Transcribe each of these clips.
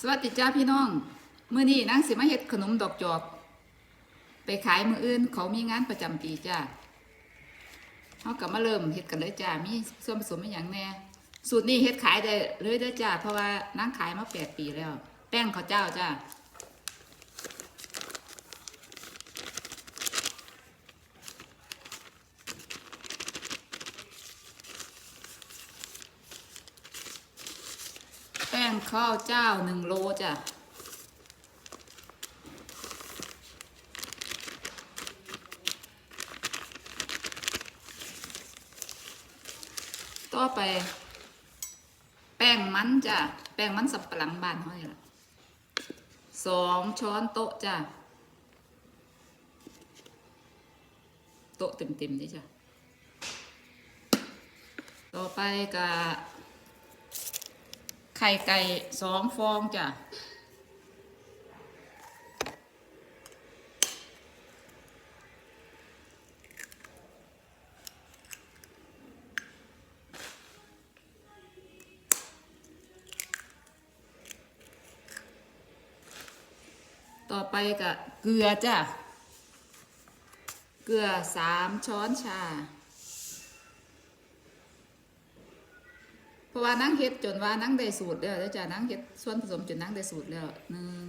สวัสดีจ้าพี่น้องมื่อนี้นางสิมาเฮ็ดขนมดอกจอก ไปขายมืออื่น เขามีงานประจำปีจ้าเขากลับมาเริ่มเฮ็ดกันเลยจ้ามีส่วนผสมอีหยังแน่สูตรนี้เฮ็ดขายได้เลยเด้อจ้าเพราะว่านางขายมาแปดปีแล้ว แป้งข้าวเจ้าจ้า ข้าวเจ้าหนึ่งโลจ้ะต่อไป แป้งมันจ้ะ แป้งมันสับปะหลังบานเขานี่ล่ะสองช้อนโต๊ะจ้ะ โต๊ะเต็มๆนี่จ้ะ ต่อไปกับ ไข่ไก่สองฟองจ้ะต่อไปกับเกลือจ้ะ เกลือสามช้อนชา เพราะว่านั่งเฮ็ดจนว่านั่งได้สูตรแล้วแล้วจ้ะนั่งเฮ็ดส่วนผสมจนนั่งได้สูตรแล้วหนึ่ง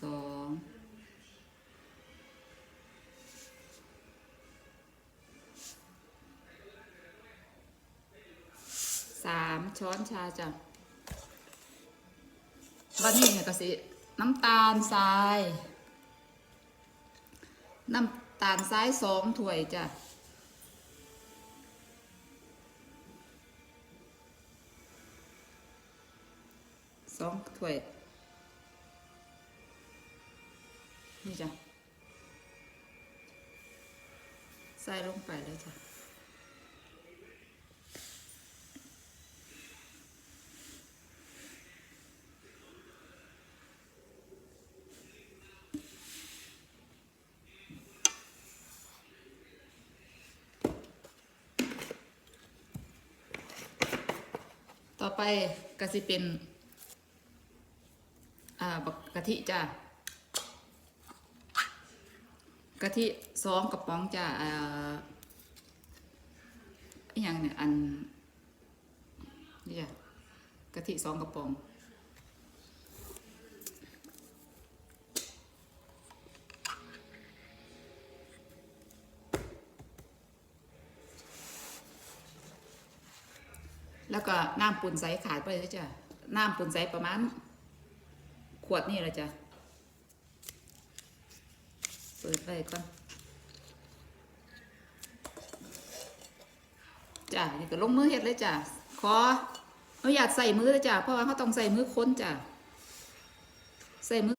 สองสามช้อนชาจ้ะวันนี้เนี่ยก็สิน้ำตาลทราย น้ำตาลซ้ายสองถ้วยจ้ะสองถ้วย นี่จ้ะ ใส่ลงไปเลยจ้ะ ต่อไปก็สิเป็น อ่าบักกะทิจ้ากะทิสองกระป๋องจ้ะอ่าอย่างเนี่ยอันนี่จ้ะกะทิสองกระป๋อง แล้วก็น้ำปุ่นใสขาดไปเลยจ้ะน้ำปุ่นใสประมาณ ขวดนี่ละจ้ะเปิดไปก่อนจ้ะนี่ก็ลงมือเฮ็ดเลยจ้ะขออนุญาตใส่มือเลยจ้ะเพราะว่าเขาต้องใส่มือค้นจ้ะใส่มือ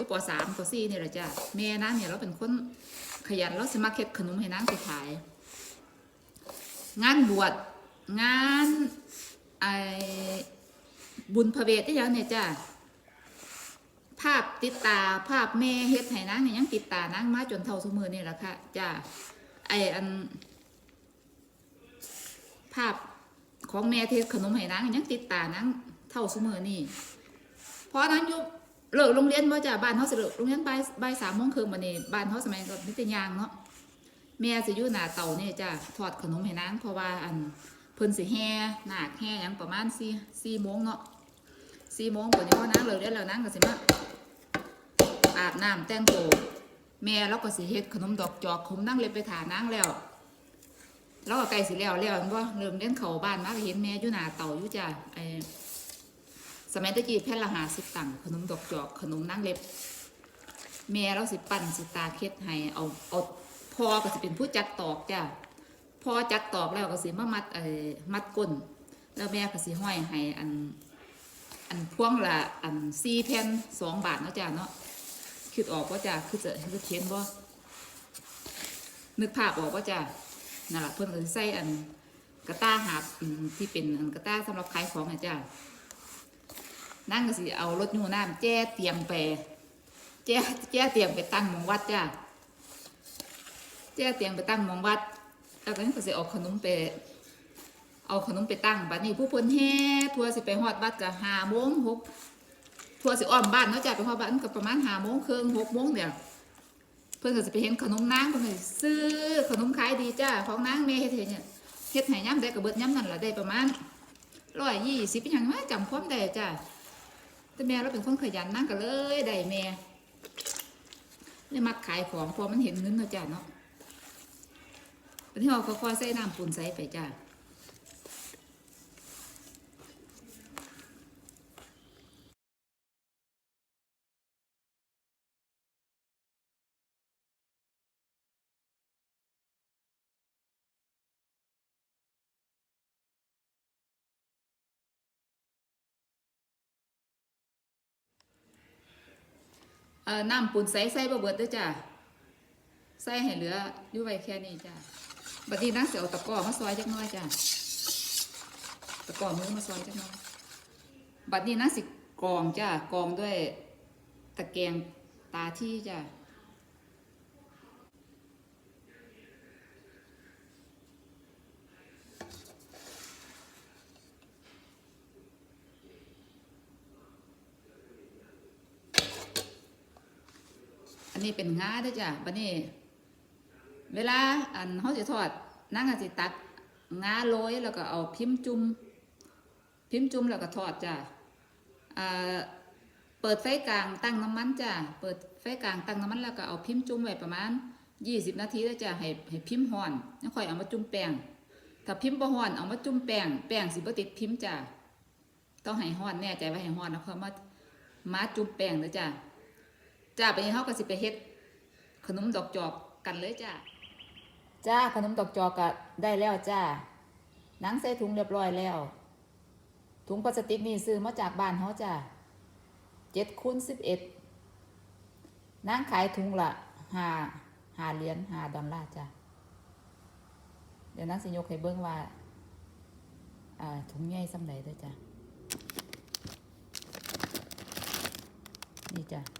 ลูกปอสามปอสี่นี่แหละจ้ะแม่นางเนี่ยเราเป็นคนขยันเราสมัครเฮ็ดขนมให้นางไปขาย งานบวชงานไอบุญพระเวทที่ยังเนี่ยจ้ะภาพติดตาภาพแม่เฮ็ดให้นางเนี่ยยังติดตานางมาจนเท่าสมือนี่แหละค่ะจ้ะไออัน ภาพของแม่เฮ็ดขนมให้นางยังติดตานางเท่าสมือนี่เพราะนั้นยุค เลิกโรงเรียนว่าจ้ะบ้านเขาสิเลิกโรงเรียนบ่ายบ่ายสามโมงครึ่งวันนี้บ้านเขาสมัยก่อนนิตยางเนาะแม่สิอยู่หน้าเตาเนี่ยจ้ะทอดขนมให้นางเพราะว่าอันเพิ่นสิแห่หนาคแห่หยังประมาณสี่สี่โมงเนาะสี่โมงกว่านี้พอนั่งเลยได้แล้วนั่งก็สิมาอาบน้ำแต่งตัวแม่เราก็สิเฮ็ดขนมดอกจอกขมนั่งเลยไปถานั่งแล้วเราก็ใกล้สิแล้วแล้วเห็นบ่เริ่มเล่นเขาบ้านมาก็เห็นแม่อยู่หน้าเตาอยู่จ้ะไอ สมัยตะกี้แผ่นละหาสิบตังขนมดอกจอกขนมนั่งเล็บ แม่เราสิปั่นสิตาเค็ดให้เอาเอาพอก็สิเป็นผู้จักตอกจ้ะพอจักตอกแล้วก็สิมามัดเอ่อมัดก้น แล้วแม่ก็สิห้อยให้อัน อันพ่วงละอันสี่แผ่นสองบาทเนาะจ้ะเนาะคิดออกว่าจ้ะคือจะคือเขียนบ่นึกภาพออกว่าจ้ะนั่นแหละเพิ่นก็สิใส่อันกระต้าหาบที่เป็นอันกระต้าสำหรับขายของนะจ้ะ นั่งก็สิเอารถยูน้ำแจ้เตียมไปแจ้แจ้เตียมไปตั้งมองวัดจ้ะแจ้เตียมไปตั้งมองวัดแล้วก็นี่ก็สิเอาขนมไปเอาขนมไปตั้งบัดนี้ผู้พนแห่ทัวร์สิไปฮอดวัดก็ห้าโมงหกทัวร์สิอ้อมบ้านเนาะจ้ะไปฮอดบ้านก็ประมาณห้าโมงครึ่งหกโมงเนี่ยเพิ่อนก็สิไปเห็นขนมนางเพิ่นก็ซื้อขนมขายดีจ้าของนางแม่เฮ็ดเนี่ยเฮ็ดให้ย่ำได้ก็เบิดย่ำนั่นแหละได้ประมาณร้อยยี่สิบเป็นยังว่าจำความได้จ้า แต่แม่เราเป็นคนขยันนั่งก็เลยได้แม่เลยมักขายของพอมันเห็นเงินเนาะจ้ะเนาะตอนที่เราก็ค่อยๆใส่น้ำปูนใส่ไปจ้ะ อ่อน้ำปูนใส่ใส่บะเบิดด้วยจ้ะใส่ให้เหลืออยู่ไว้แค่นี้จ้ะบัดนี้นักเสียวตะกร้อมาซอยจักน้อยจ้ะตะกร้อมือมาซอยจักน้อยบัดนี้นักสิกรองจ้ะกรองด้วยตะแกรงตาที่จ้ะ นนี้เป็นงาด้อจ้ะบัดนี้ เวลาอันเขาจะทอดนั่งก็สิตักงาโรยแล้วก็เอาพิมพ์จุ่มพิมพ์จุ่มแล้วก็ทอดจ้ะเปิดไฟกลางตั้งน้ำมันจ้ะเปิดไฟกลางตั้งน้ำมันแล้วก็เอาพิมพ์จุ่มไว้ประมาณ20นาทีแล้วจ้ะให้ให้พิมพ์ห่อนแล้วค่อยเอามาจุ่มแป้งถ้าพิมพ์บ่ห่อนเอามาจุ่มแป้งแป้งสิบ่ติดพิมพ์จ้ะต้องให้ห่อนแน่ใจว่าให้ห่อนแล้วค่อยมามาจุ่มแป้งเด้อจ้ะ จ้าไปเฮาก็สิไปเฮ็ด ขนมดอกจอกกันเลยจ้ะจ้าขนมดอกจอกก็ได้แล้วจ้าหนังใส่ถุงเรียบร้อยแล้ว ถุงพลาสติกนี่ซื้อมาจากบ้านเขาจ้าเจ็ดคูณสิบเอ็ดนางขายถุงละห้าห้าเหรียญห้าดอลลาร์จ้าเดี๋ยวนางสิยกให้เบิ้งว่าถุงใหญ่สำไหนเด้อจ้านี่จ้า